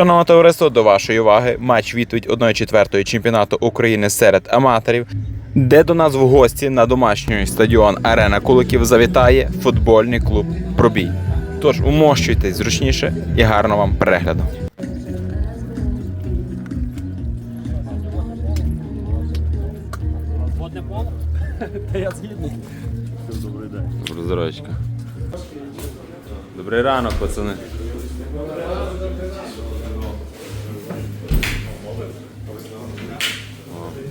Шановне товариство, до вашої уваги матч відповідь 1-4 чемпіонату України серед аматорів, де до нас в гості на домашній стадіон Арена Куликів завітає футбольний клуб Пробій. Тож умощуйтесь зручніше і гарного вам перегляду. Доброго здоровечка. Добрий ранок, пацани.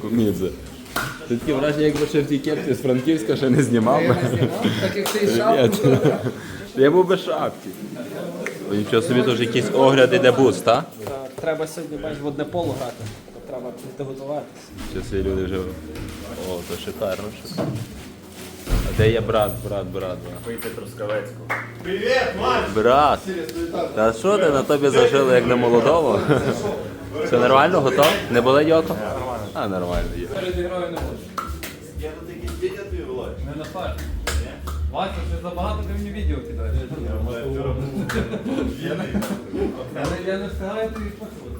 Кумідзе. Ти таке враження, якби ще в тій кепці з Франківська ще не знімав. Так як ти Привіт. Я був без шапки. Нічого собі теж якісь огляди де буст, так? Треба сьогодні бач водне поло грати. То треба підготуватися. Що ці люди вже. О, то шикарно, шикарно. А де є брат, брат, брат, брат? Вийти Трускавецького. Брат! Та що ти на тобі зажили, як на молодому? Все нормально, готов? Не болить око? А, нормально є. Не на фарш. Вася, ти забагато ти мені відео кидаєш. Я не- Я не встигаю тобі послухати.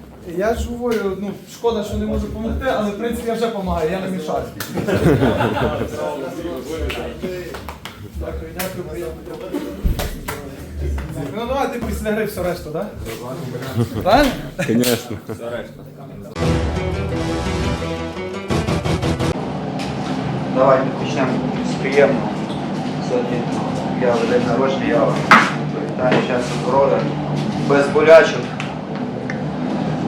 Я ж говорю, ну шкода, що не можу допомогти, але в принципі я вже допомагаю, я не мішаю. Дякую, дякую. Ну давайте після гри все решту, так? Правильно? Звісно. Давайте почнемо з приємного. Сьогодні я день народження, я привітаю щастя, здоров'я, без болячок.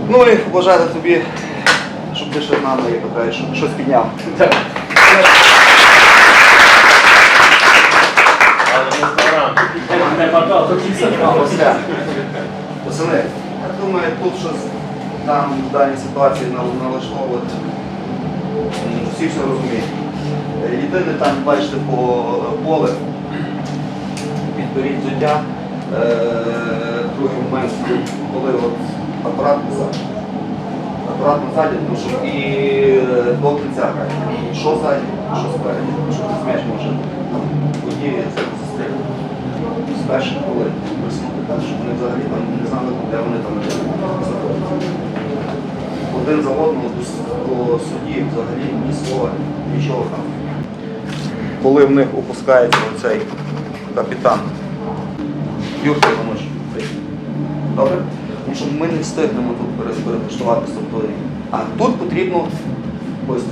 Ну і бажати тобі, щоб ти ще з нами, то щось підняв. Пацани, я думаю, тут щось там в даній ситуації на- налаштовувати. Всі все розуміють. Е, Єдине там, бачите, по поле підберіть взуття. Е, Другий момент, коли от назад. Апарат назад, ну, щоб і е, до кінця грати. Що ззаді, що спереді, щоб ти м'яч може там події застрілити. З перших хвилин висунути так, щоб вони взагалі там не знали, де вони там знаходяться один за одного до, до судді взагалі ні слова, нічого там. Коли в них опускається оцей капітан Юрко Іванович, добре? Тому що ми не встигнемо тут пере- перелаштуватися. Тобто, а тут потрібно швидко.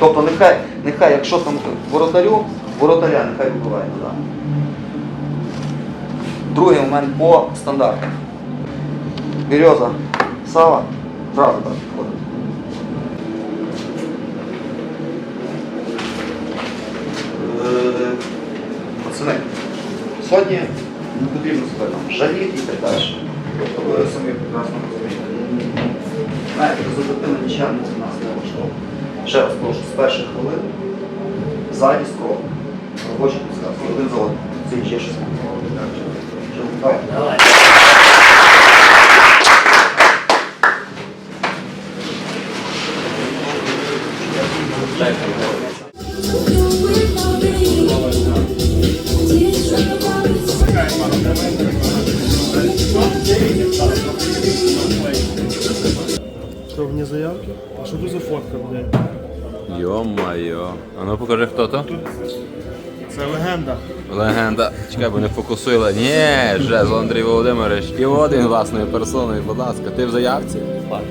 Тобто нехай, нехай, якщо там воротарю, воротаря нехай вибиває туди. Другий момент по стандартах. Береза, Сава, зразу так підходить. Е, Пацани, сьогодні не потрібно себе там жаліти і так далі. Тобто ви самі прекрасно розумієте. Знаєте, результативна нічия нас не влаштовує. Ще раз прошу, з перших хвилин ззаді строго. Робочі підсказки, один за. Це ще щось. Давай. Чекай, бо не фокусує. Ні, Жезл Андрій Володимирович. І один власною персоною, будь ласка. Ти в заявці? Так.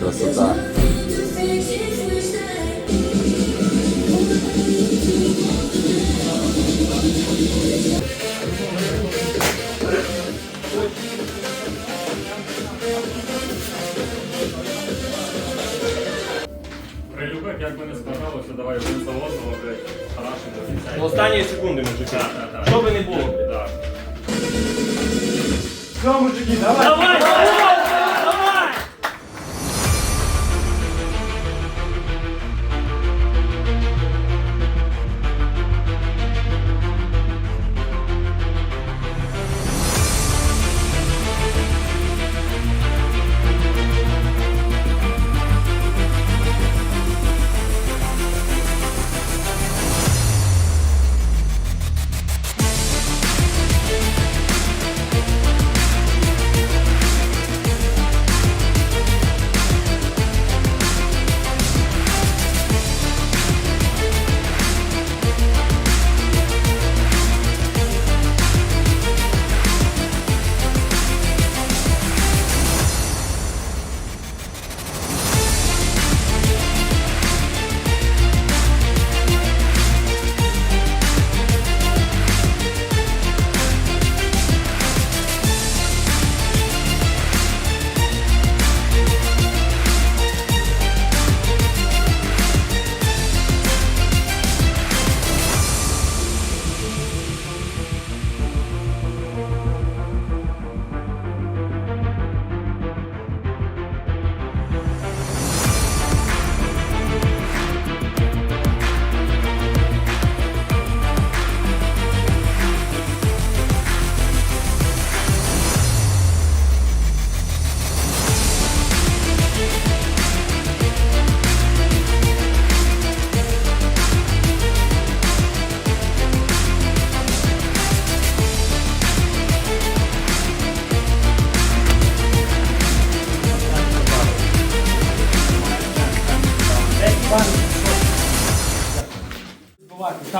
Красота. так би давай один за одного, блядь, хороший до кінця. До останньої секунди, мужики. Так, так, так. Що би не було. Так. Все, мужики, давай! Давай,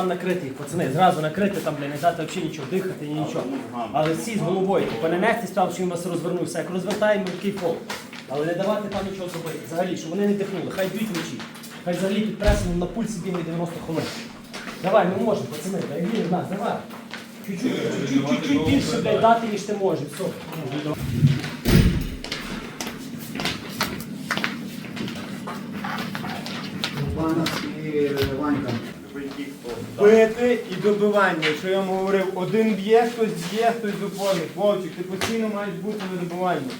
Там накритий, пацани, зразу накрити, там, бля, не дати взагалі нічого дихати, ні нічого. Але всі з головою, типу, не нестись там, що він вас розвернувся, як розвертаємо такий фол. Але не давати там нічого зробити. Взагалі, щоб вони не дихнули, хай б'ють мечі. Хай взагалі під пресом на пульсі бігає 90 хвилин. Давай, ми можемо, пацани, дай вір в нас, давай. Чуть-чуть, чуть-чуть, чуть-чуть більше блядь, дати, ніж ти можеш. Все. Бити і добивання. Що я вам говорив, один б'є, хтось б'є, хтось допоміг. Вовчик, ти постійно маєш бути на добиванні.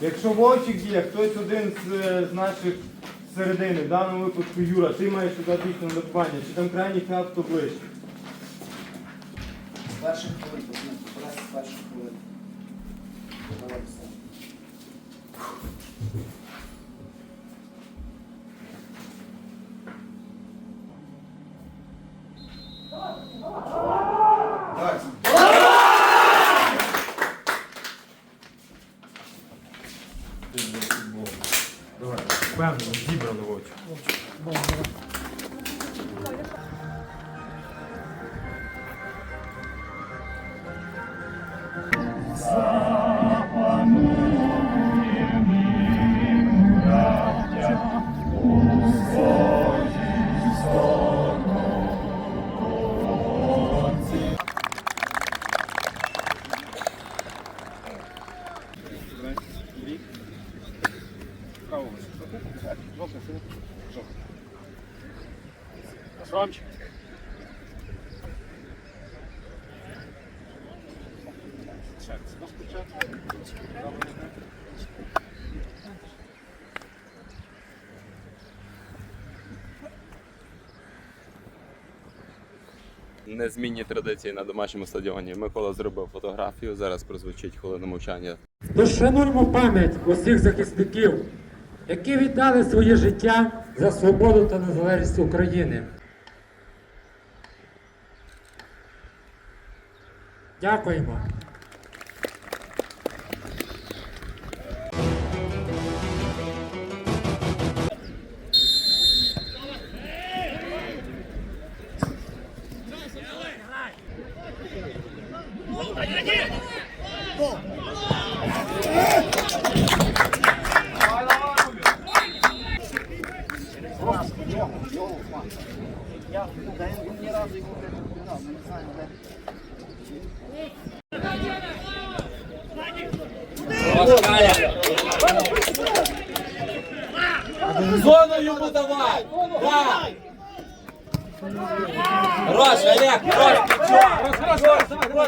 Якщо Вовчик б'є, хтось один з, е, з наших середини, в даному випадку Юра, ти маєш туди бігти на добивання, чи там крайній хаб, хто ближче. З перших хвилин, з перших хвилин. Незмінні традиції на домашньому стадіоні. Микола зробив фотографію. Зараз прозвучить хвилина мовчання. Тож шануємо пам'ять усіх захисників, які віддали своє життя за свободу та незалежність України. Дякуємо.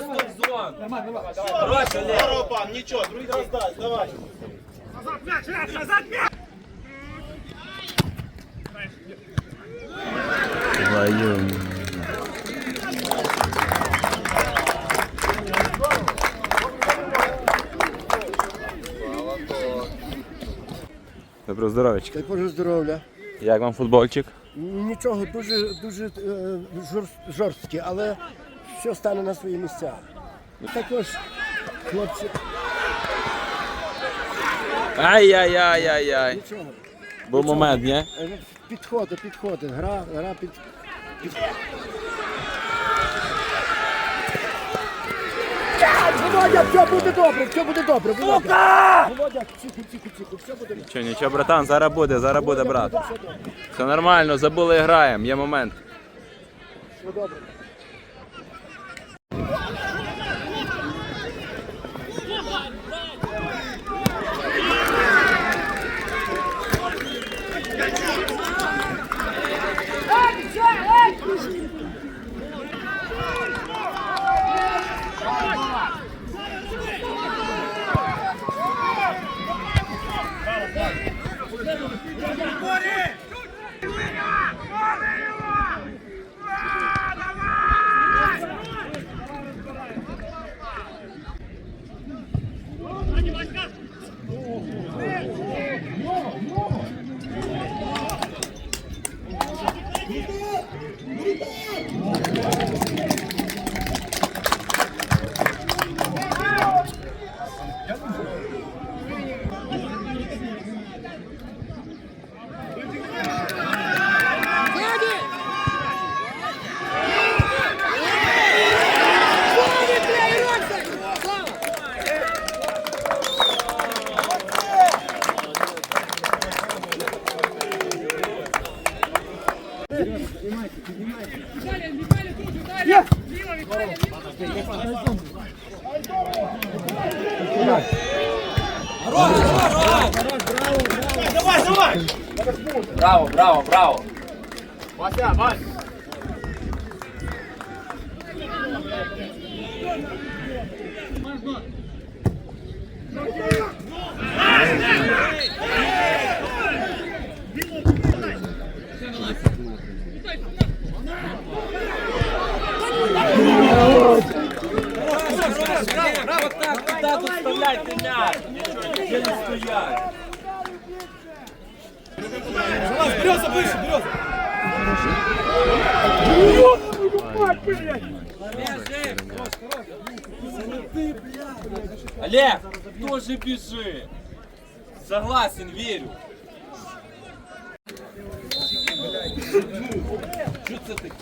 Просто в зону! Хорош, Олег! Доброго здоров'ячка. Дай Боже здоров'я. Як вам футбольчик? Нічого, дуже дуже е, жорст- жорсткі, але все стане на свої місця. І також хлопці, Ай-яй-яй-яй-яй. нічого. Був момент, ні? Е, Підходи, підходи, гра, гра під. під... Володя, все буде добре, все буде добре. Володя, Володя, тихо, тихо, тихо, все буде добре. Нічого, нічого, братан, зараз буде, зараз буде, брат. Все нормально, забули граємо, є момент. Все добре. Олег, тоже бежи. Согласен, верю. Що це таке?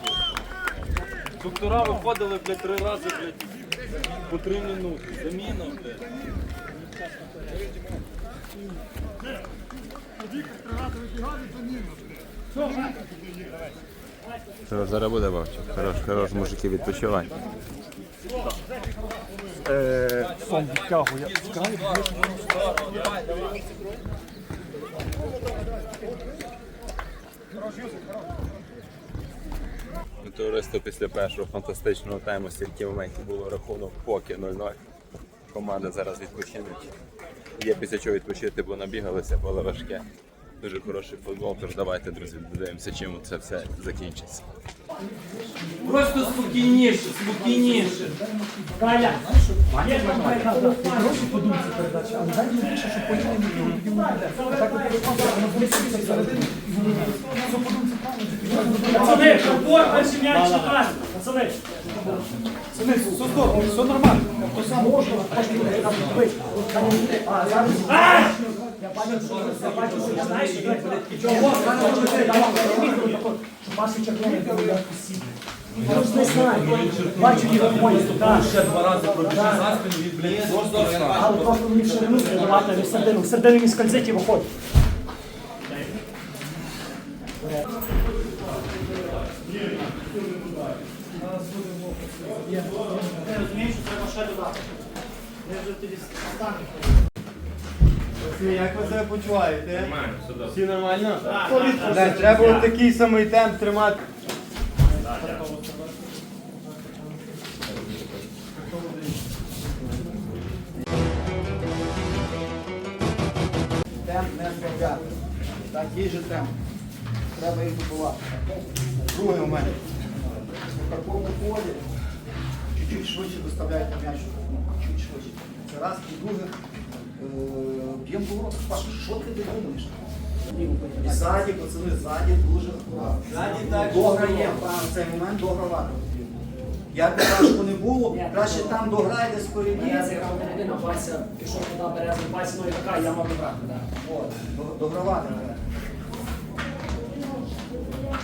Доктора виходили, блядь, три рази, блядь, по три минути. Заміна, блядь. Хорош, зараз буде Вовчик. Хорош, хорош, мужики, відпочивай. Товариство після першого фантастичного тайму стільки моментів було рахунок поки 0-0. Команда зараз відпочинуть. Є після чого відпочити, бо набігалися, було важке. Дуже хороший футбол, тож давайте, друзі, дивимося, чим це все закінчиться. Просто спокійніше, спокійніше. Галя, є там передача, гроші по думці передачі, але дай мені більше, щоб потім не було тоді мене. Так от я просто на поліції всередині. Пацани, шапор, перший м'яч чекати. Пацани. Пацани, все здорово, все нормально. Можна, можна бити. А, зараз... Я бачу, що я бачу, що я знаю, що чого, що чекає, я я посів. Я ж не знаю. Бачу його поїзд, так. Ще два рази пробіжи за спину, він, блядь, Але просто мені в ширину давати, не в середину. В середину він скользить і виходить. Пацани, як ви себе почуваєте? Всі нормально? Так, треба от такий самий темп тримати. Темп не збавляти. Такий же темп. Треба їх добувати. Другий момент. В такому полі чуть-чуть швидше доставляйте м'яч. Чуть швидше. Це раз. І друге, б'ємо поворот. Паша, що ти думаєш? І ззаді, пацани, ззаді дуже акуратно. Дограємо, в цей момент догравати. Як би важко не було, краще там дограйте спереді. Я зіграв один, Вася пішов туди, березний Вася, ну і така, я мав брати. До- догравати треба.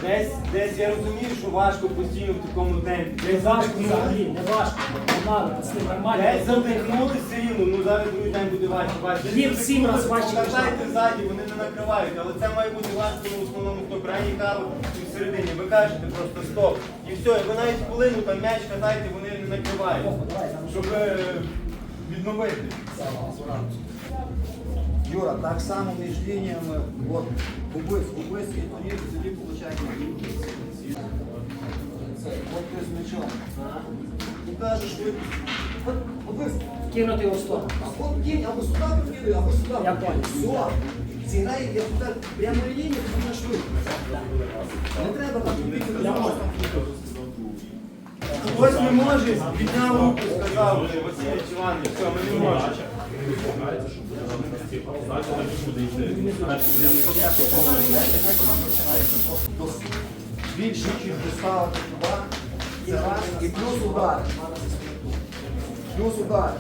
Десь, десь я розумію, що важко постійно в такому темпі. Не Десь важко взагалі, не важко. Погнали, пацани, нормально. Десь задихнути все рівно, ну зараз другий день буде важче. важче. Їм в сім раз важче, ніж. Катайте ззаді, вони не накривають, але це має бути важко в основному, хто крайній каву і всередині. Ви кажете просто стоп. І все, і ви навіть хвилину там м'яч катайте, вони не накривають. Щоб е, відновити. Юра, так само між лініями, от, губись, губись, і тоді, тоді виходить. Це, от ти з м'ячом. Ти кажеш, ви, от, губись, Кинути його в сторону. а от кінь, або сюди підкидуй, або сюди. Я підкидуй. понял. Все. Зіграй, я туди прямою лінією, ти будеш швидко. Не треба так бігти до Я знову. Хтось не може, підняв руку, сказав вже Василь Іванович, все, ми не можемо. Більше, ніж доставити туди, це раз, і плюс удар. Плюс удар.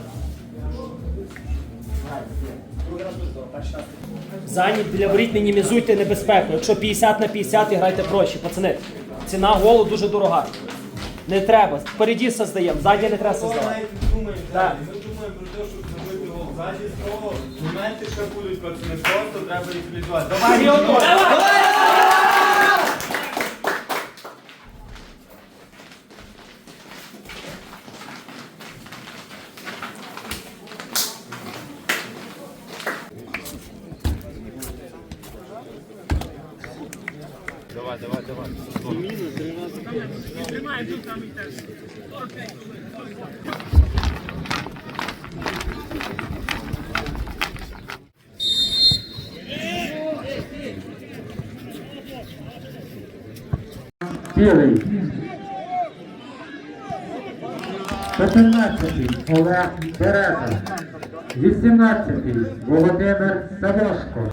Зайні біля воріт мінімізуйте небезпеку. Якщо 50 на 50, грайте проще, пацани. Ціна голу дуже дорога. Не треба. Впереді создаємо, ззаді не треба создавати. далі. Ми думаємо про те, щоб зробити гол. З того моменти ще будуть, пацани, просто треба їх реалізувати. Давай, Ігор! Білий. 14-й Олег Береза. 18-й Володимир Савошко.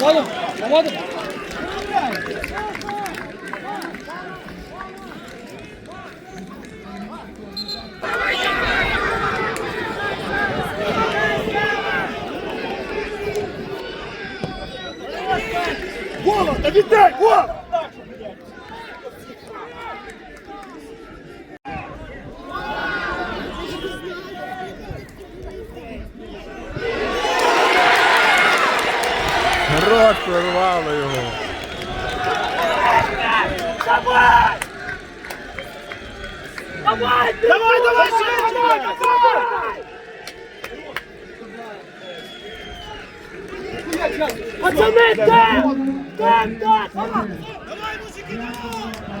Валом, наводимо. Голова, та віддай, голова! Давай, мужики, давай!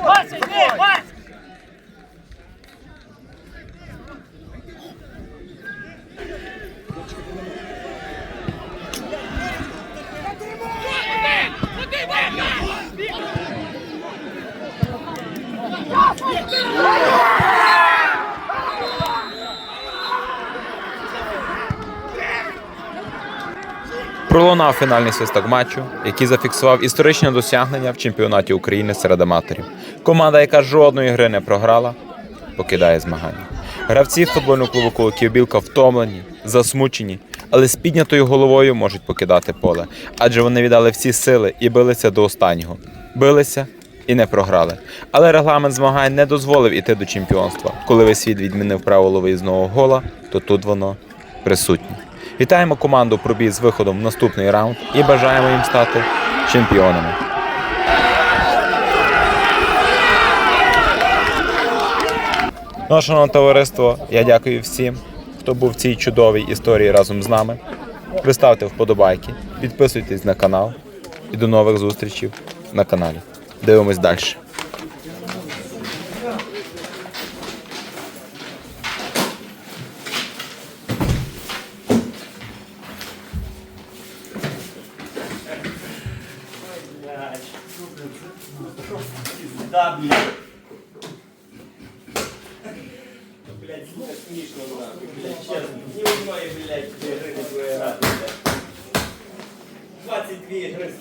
Вася, йди, Вася! Yeah! Пролунав фінальний свисток матчу, який зафіксував історичне досягнення в чемпіонаті України серед аматорів. Команда, яка жодної гри не програла, покидає змагання. Гравці футбольного клубу Куликів Білка втомлені, засмучені, але з піднятою головою можуть покидати поле, адже вони віддали всі сили і билися до останнього. Билися і не програли. Але регламент змагань не дозволив іти до чемпіонства. Коли весь світ відмінив правило виїзного гола, то тут воно присутнє. Вітаємо команду пробій з виходом в наступний раунд і бажаємо їм стати чемпіонами. Ну, шановне товариство, я дякую всім, хто був в цій чудовій історії разом з нами. Ви ставте вподобайки, підписуйтесь на канал і до нових зустрічей на каналі. Дивимось далі. Да, блядь. Блядь, сука, смішно нахуй, блядь, чесно. Ні одної, блядь, гри не буде грати, блядь. 22 гри.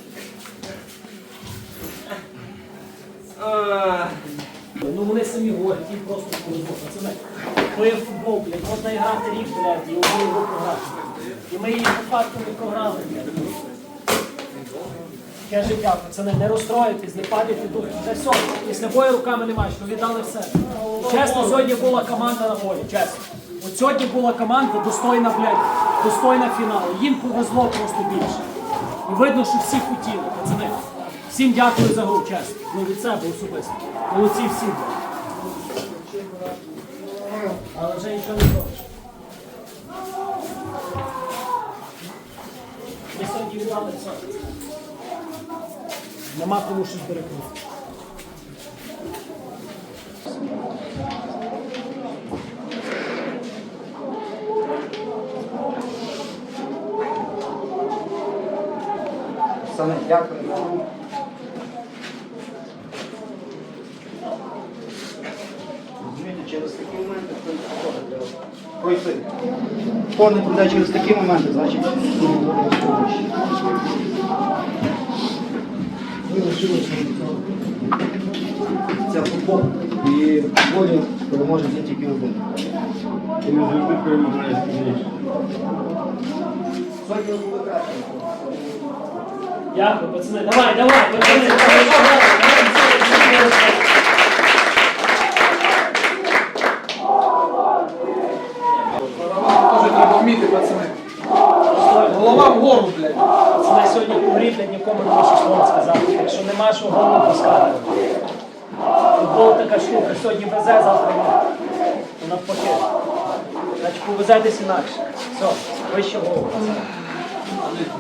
А. Ну вони самі говорять, їм просто повезло. Пацани, то є футбол, блядь, можна грати рік, блядь, і одну гру програти. І ми її блядь. Таке життя, пацани, не розстроїтесь, не падайте дух. Це все. Після бою руками не маєш, ви віддали все. Чесно, сьогодні була команда на полі, чесно. От сьогодні була команда достойна, блядь, достойна фіналу. Їм повезло просто більше. І видно, що всі хотіли, пацани. Всім дякую за гру, чесно. Ну від себе особисто. Молодці всі. блядь. Але вже нічого не зробиш. Нема кому щось перекрути. Саме дякую. Розумієте, через такі моменти хто теж пройти. Хто не пройде через такі моменти, значить не буде. Це футбол. І в футболі переможе тільки один. І не завжди перемагає сильніше. Сьогодні було краще. Дякую, пацани. Давай, давай, пацани. Значить інакше. Все, вище голову.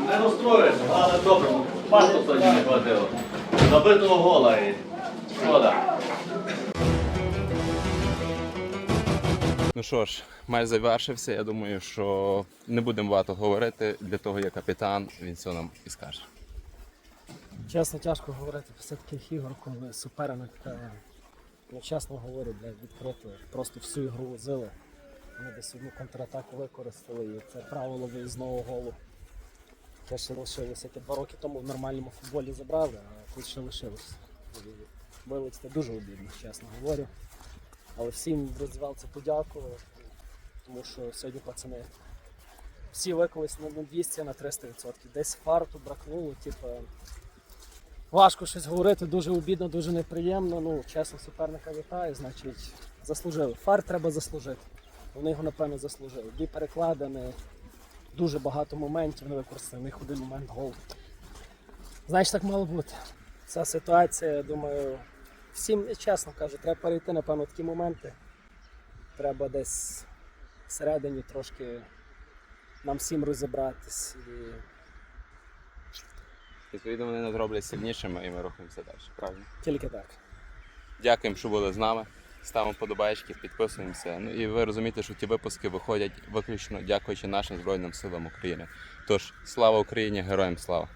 Не розстроюйся, але добре. Пасу сьогодні не хватило. Забитого гола і шкода. Ну що ж, матч завершився. Я думаю, що не будемо багато говорити. Для того є капітан, він все нам і скаже. Чесно, тяжко говорити після таких ігор, коли суперник, е, ну чесно говорю, блядь, відкрито, просто всю ігру возили. Ми десь одну контратаку використали, і це правило виїзного голу. Яке ще лишилося. Яке два роки тому в нормальному футболі забрали, а тут ще лишилося. І це дуже обідно, чесно говорю. Але всім в розвалці подякую, тому що сьогодні пацани всі виклались на на 200 на 300%. Десь фарту бракнуло, типу. Важко щось говорити, дуже обідно, дуже неприємно. Ну, чесно, суперника вітаю, значить, заслужили. Фар треба заслужити. Вони його, напевно, заслужили. Дві перекладини, дуже багато моментів не використали, в них один момент гол. Значить, так мало бути. Ця ситуація, я думаю, всім, чесно кажу, треба перейти, напевно, такі моменти. Треба десь всередині трошки нам всім розібратись. І Відповідно, вони нас роблять сильнішими і ми рухаємося далі. Правильно? тільки так. Дякуємо, що були з нами. Ставимо подобаєчки, підписуємося. Ну і ви розумієте, що ті випуски виходять виключно дякуючи нашим Збройним силам України. Тож, слава Україні, героям слава!